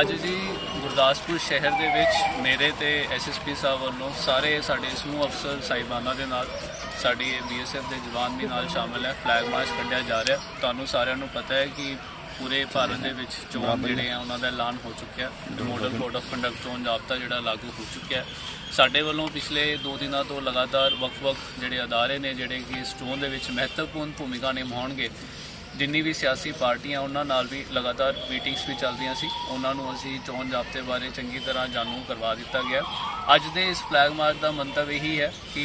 ਅੱਜ ਜੀ ਗੁਰਦਾਸਪੁਰ ਸ਼ਹਿਰ ਦੇ ਵਿੱਚ ਮੇਰੇ ਤੇ ਐਸਐਸਪੀ ਸਾਹਿਬ ਵੱਲੋਂ ਸਾਰੇ ਸਾਡੇ ਸਮੂਹ ਅਫਸਰ ਸਾਹਿਬਾਨਾਂ ਦੇ ਨਾਲ ਸਾਡੀ ਬੀਐਸਐਫ ਦੇ ਜਵਾਨ ਵੀ ਨਾਲ ਸ਼ਾਮਲ ਹੈ। ਫਲੈਗ ਮਾਰਚ ਕੱਢਿਆ ਜਾ ਰਿਹਾ। ਤੁਹਾਨੂੰ ਸਾਰਿਆਂ ਨੂੰ ਪਤਾ ਹੈ ਕਿ ਪੂਰੇ ਭਾਰਤ ਦੇ ਵਿੱਚ ਚੋਣ ਜਿਹੜੇ ਆ ਉਹਨਾਂ ਦਾ ਐਲਾਨ ਹੋ ਚੁੱਕਿਆ ਮਾਡਲ ਕੋਡ ਆਫ ਕੰਡਕਟ ਚੋਣ ਜਾਬਤਾ ਜਿਹੜਾ ਲਾਗੂ ਹੋ ਚੁੱਕਿਆ ਹੈ। ਸਾਡੇ ਵੱਲੋਂ ਪਿਛਲੇ 2 ਦਿਨਾਂ ਤੋਂ ਲਗਾਤਾਰ ਵੱਖ-ਵੱਖ ਜਿਹੜੇ ਅਦਾਰੇ ਨੇ ਜਿਹੜੇ ਕਿ ਇਸ ਚੋਣ ਦੇ ਵਿੱਚ ਮਹੱਤਵਪੂਰਨ ਭੂਮਿਕਾ ਨਿਭਾਉਣਗੇ ਜਿੰਨੀ ਵੀ ਸਿਆਸੀ ਪਾਰਟੀਆਂ ਉਹਨਾਂ ਨਾਲ ਵੀ ਲਗਾਤਾਰ ਮੀਟਿੰਗਸ ਵੀ ਚੱਲਦੀਆਂ ਸੀ, ਉਹਨਾਂ ਨੂੰ ਅਸੀਂ ਚੋਣ ਜ਼ਾਬਤੇ ਬਾਰੇ ਚੰਗੀ ਤਰ੍ਹਾਂ ਜਾਣੂ ਕਰਵਾ ਦਿੱਤਾ ਗਿਆ। ਅੱਜ ਦੇ ਇਸ ਫਲੈਗ ਮਾਰਚ ਦਾ ਮੰਤਵ ਇਹੀ ਹੈ ਕਿ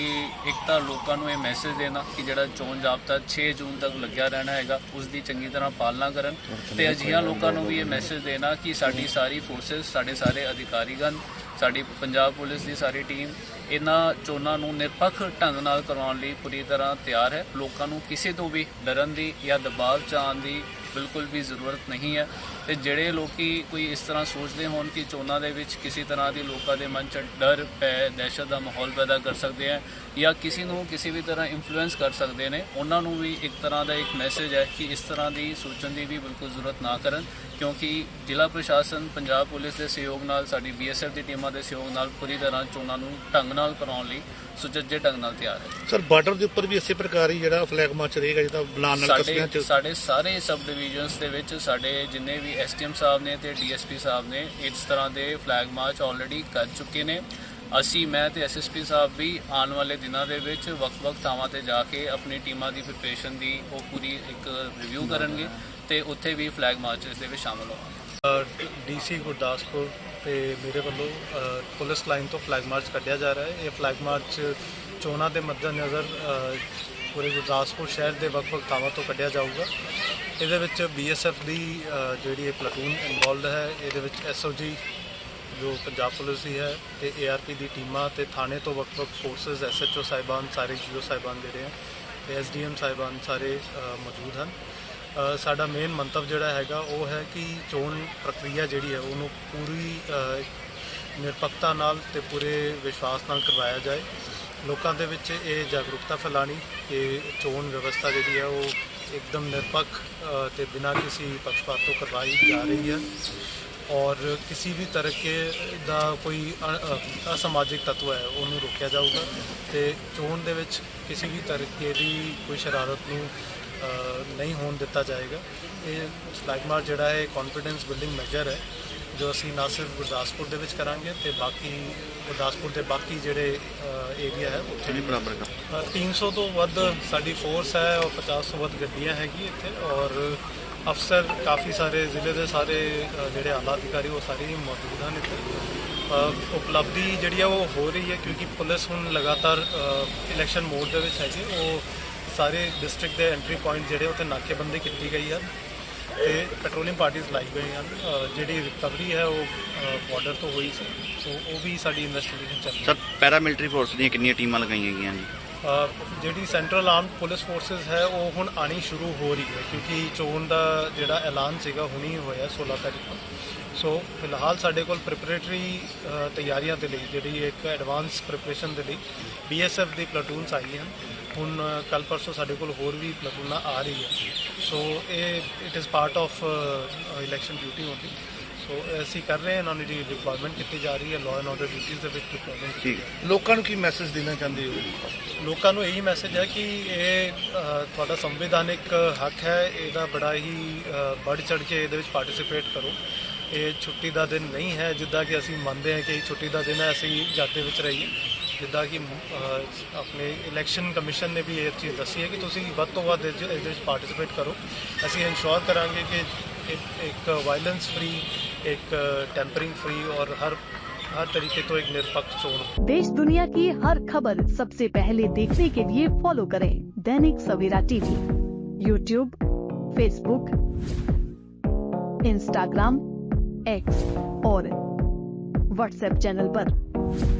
ਇੱਕ ਤਾਂ ਲੋਕਾਂ ਨੂੰ ਇਹ ਮੈਸੇਜ ਦੇਣਾ ਕਿ ਜਿਹੜਾ ਚੋਣ ਜ਼ਾਬਤਾ 6 ਜੂਨ ਤੱਕ ਲੱਗਿਆ ਰਹਿਣਾ ਹੈਗਾ ਉਸ ਦੀ ਚੰਗੀ ਤਰ੍ਹਾਂ ਪਾਲਣਾ ਕਰਨ ਤੇ ਅਜਿਹੀਆਂ ਲੋਕਾਂ ਨੂੰ ਵੀ ਇਹ ਮੈਸੇਜ ਦੇਣਾ ਕਿ ਸਾਡੀ ਸਾਰੀ ਫੋਰਸਸ ਸਾਡੇ ਸਾਰੇ ਅਧਿਕਾਰੀਗਣ, ਸਾਡੀ ਪੰਜਾਬ ਪੁਲਿਸ ਦੀ ਸਾਰੀ ਟੀਮ ਇਹਨਾਂ ਚੋਣਾਂ ਨੂੰ ਨਿਰਪੱਖ ਢੰਗ ਨਾਲ ਕਰਵਾਉਣ ਲਈ ਪੂਰੀ ਤਰ੍ਹਾਂ ਤਿਆਰ ਹੈ। ਲੋਕਾਂ ਨੂੰ ਕਿਸੇ ਤੋਂ ਵੀ ਡਰਨ ਦੀ ਜਾਂ ਦਬਾਅ ਚ ਆਉਣ ਦੀ ਬਿਲਕੁਲ ਵੀ ਜ਼ਰੂਰਤ ਨਹੀਂ ਹੈ। ਤੇ ਜਿਹੜੇ ਲੋਕੀ ਕੋਈ ਇਸ ਤਰ੍ਹਾਂ ਸੋਚਦੇ ਹੋਣ ਕਿ ਚੋਣਾਂ ਦੇ ਵਿੱਚ ਕਿਸੇ ਤਰ੍ਹਾਂ ਦੀ ਲੋਕਾਂ ਦੇ ਮਨ 'ਚ ਡਰ ਪੈ, ਦਹਿਸ਼ਤ ਦਾ ਮਾਹੌਲ ਪੈਦਾ ਕਰ ਸਕਦੇ ਆ ਜਾਂ ਕਿਸੇ ਨੂੰ ਕਿਸੇ ਵੀ ਤਰ੍ਹਾਂ ਇਨਫਲੂਐਂਸ ਕਰ ਸਕਦੇ ਨੇ, ਉਹਨਾਂ ਨੂੰ ਵੀ ਇੱਕ ਤਰ੍ਹਾਂ ਦਾ ਇੱਕ ਮੈਸੇਜ ਹੈ ਕਿ ਇਸ ਤਰ੍ਹਾਂ ਦੀ ਸੋਚਣ ਦੀ ਵੀ ਬਿਲਕੁਲ ਜ਼ਰੂਰਤ ਨਾ ਕਰਨ। ਕਿਉਂਕਿ ਜ਼ਿਲ੍ਹਾ ਪ੍ਰਸ਼ਾਸਨ, ਪੰਜਾਬ ਪੁਲਿਸ ਦੇ ਸਹਿਯੋਗ ਨਾਲ, ਸਾਡੀ ਬੀਐਸਐਫ ਦੀ ਟੀਮਾਂ ਦੇ ਸਹਿਯੋਗ ਨਾਲ ਪੂਰੀ ਤਰ੍ਹਾਂ ਚੋਣਾਂ ਨੂੰ ਢੰਗ ਨਾਲ ਕਰਾਉਣ ਲਈ ਸੁਚੱਜੇ ਢੰਗ ਨਾਲ ਤਿਆਰ ਹੈ। ਸਰ ਬਾਰਡਰ ਦੇ ਉੱਪਰ ਵੀ ਇਸੇ ਪ੍ਰਕਾਰ ਹੀ ਜਿਹੜਾ ਫਲੈਗ ਮਾਰਚ ਰਹੇਗਾ ਜਿਹਦਾ ਬਲਾਨ ਨਾਲ ਕਸਬਿਆਂ ਸਾਡੇ ਚ ਸਾਡੇ ਸਾਰੇ ਸਬ ਡਿਵੀਜ਼ਨਸ ਦੇ ਵਿੱਚ ਸਾਡੇ ਜਿੰਨੇ ਵੀ ਐਸਟੀਐਮ ਸਾਹਿਬ ਨੇ ਤੇ ਡੀਐਸਪੀ ਸਾਹਿਬ ਨੇ ਇਸ ਤਰ੍ਹਾਂ ਦੇ ਫਲੈਗ ਮਾਰਚ ਆਲਰੇਡੀ ਕਰ ਚੁੱਕੇ ਨੇ। ਅਸੀਂ ਮੈਂ ਤੇ ਐਸਐਸਪੀ ਸਾਹਿਬ ਵੀ ਆਉਣ ਵਾਲੇ ਦਿਨਾਂ ਦੇ ਵਿੱਚ ਵੱਖ-ਵੱਖ ਥਾਵਾਂ ਤੇ ਜਾ ਕੇ ਆਪਣੀ ਟੀਮਾਂ ਦੀ ਪ੍ਰੀਪਰੇਸ਼ਨ ਦੀ ਉਹ ਪੂਰੀ ਇੱਕ ਰਿਵਿਊ ਕਰਨਗੇ ਤੇ ਉੱਥੇ ਵੀ ਫਲੈਗ ਮਾਰਚਸ ਦੇ ਵਿੱਚ ਸ਼ਾਮਲ ਹੋਵਾਂਗੇ। ਡੀਸੀ ਗੁਰਦਾਸਪੁਰ ਤੇ ਮੇਰੇ ਵੱਲੋਂ ਪੁਲਿਸ ਲਾਈਨ ਤੋਂ ਫਲੈਗ ਮਾਰਚ ਕੱਢਿਆ ਜਾ ਰਿਹਾ ਹੈ। ਇਹ ਫਲੈਗ ਮਾਰਚ ਚੋਣਾਂ ਦੇ ਮੱਦੇਨਜ਼ਰ ਪੂਰੇ ਗੁਰਦਾਸਪੁਰ ਸ਼ਹਿਰ ਦੇ ਵੱਖ-ਵੱਖ ਥਾਵਾਂ ਤੋਂ ਕੱਢਿਆ ਜਾਊਗਾ। ਇਹਦੇ ਵਿੱਚ ਬੀਐਸਐਫ ਦੀ ਜਿਹੜੀ ਇਹ ਪਲਟੂਨ ਇਨਵੋਲਡ ਹੈ, ਇਹਦੇ ਵਿੱਚ ਐਸਓਜੀ ਜੋ ਪੰਜਾਬ ਪੁਲਿਸ ਦੀ ਹੈ, ਤੇ ਏਆਰਪੀ ਦੀ ਟੀਮਾਂ ਤੇ ਥਾਣੇ ਤੋਂ ਵੱਖ-ਵੱਖ ਫੋਰਸਸ ਐਸਐਚਓ ਸਾਹਿਬਾਨ, ਸਾਰੇ ਜੀਓ ਸਾਹਿਬਾਨ ਜਿਹੜੇ ਆ, ਤੇ ਐਸਡੀਐਮ ਸਾਹਿਬਾਨ ਸਾਰੇ ਮੌਜੂਦ ਹਨ। ਸਾਡਾ ਮੇਨ ਮੰਤਵ ਜਿਹੜਾ ਹੈਗਾ ਉਹ ਹੈ ਕਿ ਚੋਣ ਪ੍ਰਕਿਰਿਆ ਜਿਹੜੀ ਹੈ ਉਹਨੂੰ ਪੂਰੀ ਨਿਰਪੱਖਤਾ ਨਾਲ ਤੇ ਪੂਰੇ ਵਿਸ਼ਵਾਸ ਨਾਲ ਕਰਵਾਇਆ ਜਾਏ। ਲੋਕਾਂ ਦੇ ਵਿੱਚ ਇਹ ਜਾਗਰੂਕਤਾ ਫੈਲਾਣੀ ਕਿ ਚੋਣ ਵਿਵਸਥਾ ਜਿਹੜੀ ਹੈ ਉਹ ਇੱਕਦਮ ਨਿਰਪੱਖ ਅ, ਤੇ ਬਿਨਾਂ ਕਿਸੇ ਪੱਖਪਾਤ ਤੋਂ ਕਰਵਾਈ ਜਾ ਰਹੀ ਹੈ। ਔਰ ਕਿਸੇ ਵੀ ਤਰੀਕੇ ਦਾ ਕੋਈ ਅ- ਅ- ਅਸਮਾਜਿਕ ਤੱਤਵ ਹੈ ਉਹਨੂੰ ਰੋਕਿਆ ਜਾਊਗਾ। ਤੇ ਚੋਣ ਦੇ ਵਿੱਚ ਕਿਸੇ ਵੀ ਤਰੀਕੇ ਦੀ ਕੋਈ ਸ਼ਰਾਰਤ ਨੂੰ ਨਹੀਂ ਹੋਣ ਦਿੱਤਾ ਜਾਏਗਾ। ਇਹ ਫਲੈਗ ਮਾਰਚ ਜਿਹੜਾ ਹੈ ਕੌਨਫੀਡੈਂਸ ਬਿਲਡਿੰਗ ਮੈਜਰ ਹੈ ਜੋ ਅਸੀਂ ਨਾ ਸਿਰਫ ਗੁਰਦਾਸਪੁਰ ਦੇ ਵਿੱਚ ਕਰਾਂਗੇ ਤੇ ਬਾਕੀ ਗੁਰਦਾਸਪੁਰ ਦੇ ਬਾਕੀ ਜਿਹੜੇ ਏਰੀਆ ਹੈ ਉੱਥੇ ਵੀ ਬਰਾਬਰ ਅ, 300 ਤੋਂ ਵੱਧ ਸਾਡੀ ਫੋਰਸ ਹੈ ਔਰ 50 ਤੋਂ ਵੱਧ ਗੱਡੀਆਂ ਹੈਗੀ ਇੱਥੇ ਔਰ ਅਫਸਰ ਕਾਫੀ ਸਾਰੇ ਜ਼ਿਲ੍ਹੇ ਦੇ ਸਾਰੇ ਜਿਹੜੇ ਆਲਾ ਅਧਿਕਾਰੀ ਉਹ ਸਾਰੇ ਮੌਜੂਦ ਹਨ ਇੱਥੇ। ਉਪਲਬਧੀ ਜਿਹੜੀ ਆ ਉਹ ਹੋ ਰਹੀ ਹੈ ਕਿਉਂਕਿ ਪੁਲਿਸ ਹੁਣ ਲਗਾਤਾਰ ਇਲੈਕਸ਼ਨ ਮੋਡ ਦੇ ਵਿੱਚ ਹੈਗੇ ਉਹ ਸਾਰੇ ਡਿਸਟ੍ਰਿਕਟ ਦੇ ਐਂਟਰੀ ਪੁਆਇੰਟ ਜਿਹੜੇ ਉੱਥੇ ਨਾਕੇਬੰਦੀ ਕੀਤੀ ਗਈ ਹੈ ਤੇ ਪੈਟਰੋਲਿੰਗ ਪਾਰਟੀਆਂ ਲਾਈ ਗਈਆਂ ਹਨ ਜਿਹੜੀ ਰਿਕਵਰੀ ਹੈ ਉਹ ਬਾਰਡਰ ਤੋਂ ਹੋਈ ਸੀ। ਸੋ ਉਹ ਵੀ ਸਾਡੀ ਇਨਵੈਸਟੀਗੇਸ਼ਨ ਚੱਲ ਰਹੀ ਹੈ। ਸਰ ਪੈਰਾਮਿਲਟਰੀ ਫੋਰਸ ਦੀਆਂ ਕਿੰਨੀਆਂ ਟੀਮਾਂ ਲਗਾਈਆਂ ਗਈਆਂ ਜੀ? ਜਿਹੜੀ ਸੈਂਟਰਲ ਆਰਮਡ ਪੁਲਿਸ ਫੋਰਸਸ ਹੈ ਉਹ ਹੁਣ ਆਣੀ ਸ਼ੁਰੂ ਹੋ ਰਹੀ ਹੈ ਕਿਉਂਕਿ ਚੋਣ ਦਾ ਜਿਹੜਾ ਐਲਾਨ ਸੀਗਾ ਹੁਣੀ ਹੋਇਆ 16 ਤਾਰੀਖ ਨੂੰ ਸੋ ਫਿਲਹਾਲ ਸਾਡੇ ਕੋਲ ਪ੍ਰੀਪਰੇਟਰੀ ਤਿਆਰੀਆਂ ਦੇ ਲਈ ਜਿਹੜੀ ਇੱਕ ਐਡਵਾਂਸ ਪ੍ਰੀਪਰੇਸ਼ਨ ਦੇ ਲਈ ਬੀਐਸਐਫ ਦੀ ਪਲਟੂਨਸ ਆਈ ਹਨ ਹੁਣ ਕੱਲ ਪਰਸੋਂ ਸਾਡੇ ਕੋਲ ਹੋਰ ਵੀ ਪਲਟੂਨਾਂ ਆ ਰਹੀ ਹੈ। ਸੋ ਇਹ it is part of election duty only so ਅਸੀਂ ਕਰ ਰਹੇ ਹਾਂ ਇਹਨਾਂ ਦੀ ਡਿਪਲੋਇਮੈਂਟ ਕੀਤੀ ਜਾ ਰਹੀ ਹੈ ਲਾਅ ਐਂਡ ਆਰਡਰ ਡਿਊਟੀਜ਼ ਦੇ ਵਿੱਚ ਡਿਪਲੋਇਮੈਂਟ ਠੀਕ ਹੈ। ਲੋਕਾਂ ਨੂੰ ਕੀ ਮੈਸੇਜ ਦੇਣਾ ਚਾਹੁੰਦੇ ਹੋ? ਲੋਕਾਂ ਨੂੰ ਇਹੀ ਮੈਸੇਜ ਹੈ ਕਿ ਇਹ ਤੁਹਾਡਾ ਸੰਵਿਧਾਨਿਕ ਹੱਕ ਹੈ ਇਹਦਾ ਬੜਾ ਹੀ ਵੱਧ ਚੜ ਕੇ ਇਹਦੇ ਵਿੱਚ ਪਾਰਟਿਸਿਪੇਟ ਕਰੋ। ਇਹ ਛੁੱਟੀ ਦਾ ਦਿਨ ਨਹੀਂ ਹੈ ਜਿੱਦਾਂ ਕਿ ਅਸੀਂ ਮੰਨਦੇ ਹਾਂ ਕਿ ਛੁੱਟੀ ਦਾ ਦਿਨ ਹੈ ਅਸੀਂ ਦੇ ਵਿੱਚ ਰਹੀਏ। ਜਿੱਦਾਂ ਕਿ ਅ, ਆਪਣੇ ਇਲੈਕਸ਼ਨ ਕਮਿਸ਼ਨ ਨੇ ਵੀ ਇਹ ਚੀਜ਼ ਦੱਸੀ ਹੈ ਕਿ ਤੁਸੀਂ ਵੱਧ ਤੋਂ ਵੱਧ ਇਹਦੇ ਇਹਦੇ ਵਿੱਚ ਪਾਰਟਿਸਿਪੇਟ ਕਰੋ ਅਸੀਂ ਇਨਸ਼ੋਰ ਕਰਾਂਗੇ ਕਿ ਇੱਕ- ਇੱਕ ਵਾਇਲੈਂਸ ਫ੍ਰੀ ਇੱਕ ਟੈਂਪਰਿੰਗ ਫ੍ਰੀ ਔਰ ਹਰ हर तरीके तो एक निरपक्ष चोन हो देश दुनिया की हर खबर सबसे पहले देखने के लिए फॉलो करें Dainik Savera TV YouTube Facebook Instagram X और व्हाट्सएप चैनल पर।